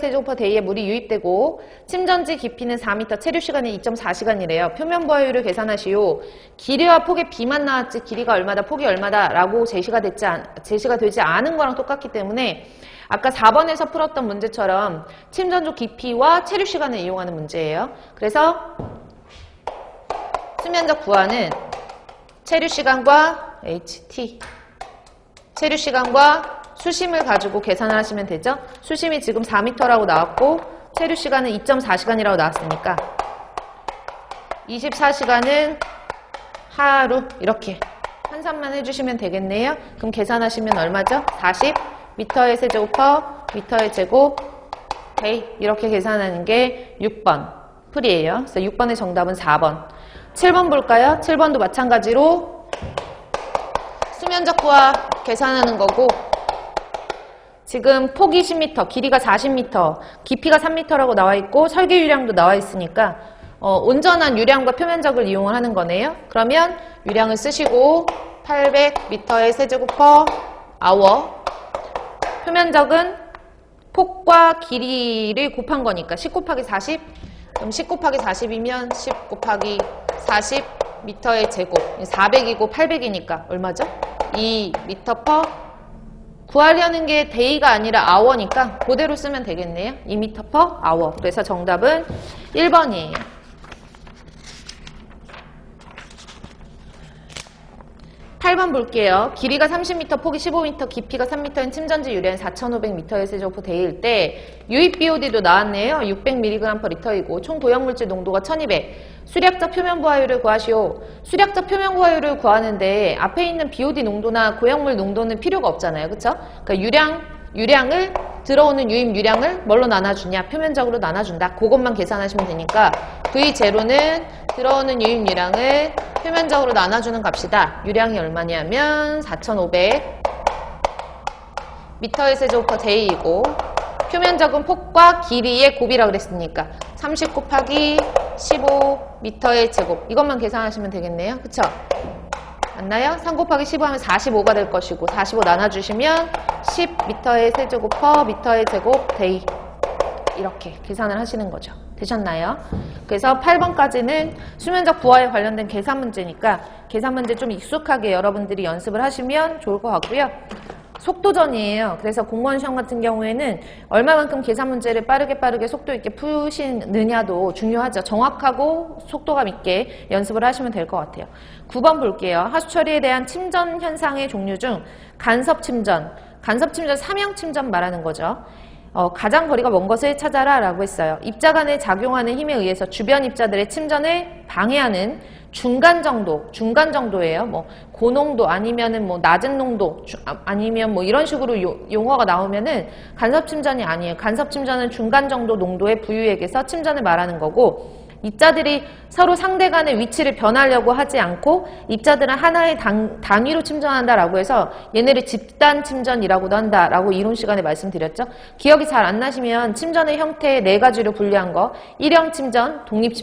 세제곱퍼 데이에 물이 유입되고 침전지 깊이는 4m, 체류 시간이 2.4시간이래요. 표면 부하율을 계산하시오. 길이와 폭의 비만 나왔지 길이가 얼마다, 폭이 얼마다라고 제시가 됐지 않, 제시가 되지 않은 거랑 똑같기 때문에 아까 4번에서 풀었던 문제처럼 침전조 깊이와 체류 시간을 이용하는 문제예요. 그래서 수면적 부하는 체류 시간과 HT 체류 시간과 수심을 가지고 계산을 하시면 되죠. 수심이 지금 4m라고 나왔고 체류 시간은 2.4시간이라고 나왔으니까 24시간은 하루 이렇게 환산만 해주시면 되겠네요. 그럼 계산하시면 얼마죠? 40 미터의 세제곱 퍼 미터의 제곱 데이 이렇게 계산하는 게 6번 풀이에요. 그래서 6번의 정답은 4번. 7번 볼까요? 7번도 마찬가지로 수면적 부하 계산하는 거고 지금 폭이 10m, 길이가 40m, 깊이가 3m라고 나와 있고 설계 유량도 나와 있으니까 어, 온전한 유량과 표면적을 이용을 하는 거네요. 그러면 유량을 쓰시고 800m의 세제곱 퍼 아워 표면적은 폭과 길이를 곱한 거니까 10 곱하기 40 그럼 10 곱하기 40이면 10 곱하기 40 미터의 제곱 400이고 800이니까 얼마죠? 2 미터 퍼 구하려는 게 데이가 아니라 아워니까 그대로 쓰면 되겠네요. 2미터 퍼 아워. 그래서 정답은 1번이에요. 8번 볼게요. 길이가 30m, 폭이 15m, 깊이가 3m인 침전지 유량 4,500m의 세제곱포 데이일 때 유입 BOD도 나왔네요. 600mg/L이고 총 고형물질 농도가 1200. 수략적 표면 부하율을 구하시오. 수략적 표면 부하율을 구하는데 앞에 있는 BOD 농도나 고형물 농도는 필요가 없잖아요. 그쵸? 그러니까 유량, 유량을 들어오는 유입 유량을 뭘로 나눠주냐? 표면적으로 나눠준다. 그것만 계산하시면 되니까 V0는 들어오는 유입 유량을 표면적으로 나눠주는 값이다. 유량이 얼마냐면 4,500 미터의 세제곱퍼 데이이고 표면적은 폭과 길이의 곱이라 그랬으니까 30 곱하기 15 미터의 제곱 이것만 계산하시면 되겠네요. 그쵸? 맞나요? 3 곱하기 15 하면 45가 될 것이고 45 나눠주시면 10 미터의 세제곱 퍼 미터의 제곱 데이 이렇게 계산을 하시는 거죠. 되셨나요? 그래서 8번까지는 수면적 부하에 관련된 계산 문제니까 계산 문제 좀 익숙하게 여러분들이 연습을 하시면 좋을 것 같고요. 속도전이에요. 그래서 공무원 시험 같은 경우에는 얼마만큼 계산 문제를 빠르게 빠르게 속도 있게 푸시느냐도 중요하죠. 정확하고 속도감 있게 연습을 하시면 될 것 같아요. 9번 볼게요. 하수 처리에 대한 침전 현상의 종류 중 간섭 침전, 간섭 침전, 삼형 침전 말하는 거죠. 어, 가장 거리가 먼 것을 찾아라 라고 했어요. 입자 간에 작용하는 힘에 의해서 주변 입자들의 침전을 방해하는 중간 정도, 중간 정도예요. 뭐 고농도 아니면은 뭐 낮은 농도 주- 아- 아니면 뭐 이런 식으로 요- 용어가 나오면은 간섭 침전이 아니에요. 간섭 침전은 중간 정도 농도의 부유액에서 침전을 말하는 거고 입자들이 서로 상대 간의 위치를 변하려고 하지 않고 입자들은 하나의 단, 단위로 침전한다라고 해서 얘네를 집단 침전이라고도 한다라고 이론 시간에 말씀드렸죠. 기억이 잘 안 나시면 침전의 형태 네 가지로 분류한 거 일형 침전, 독립 침전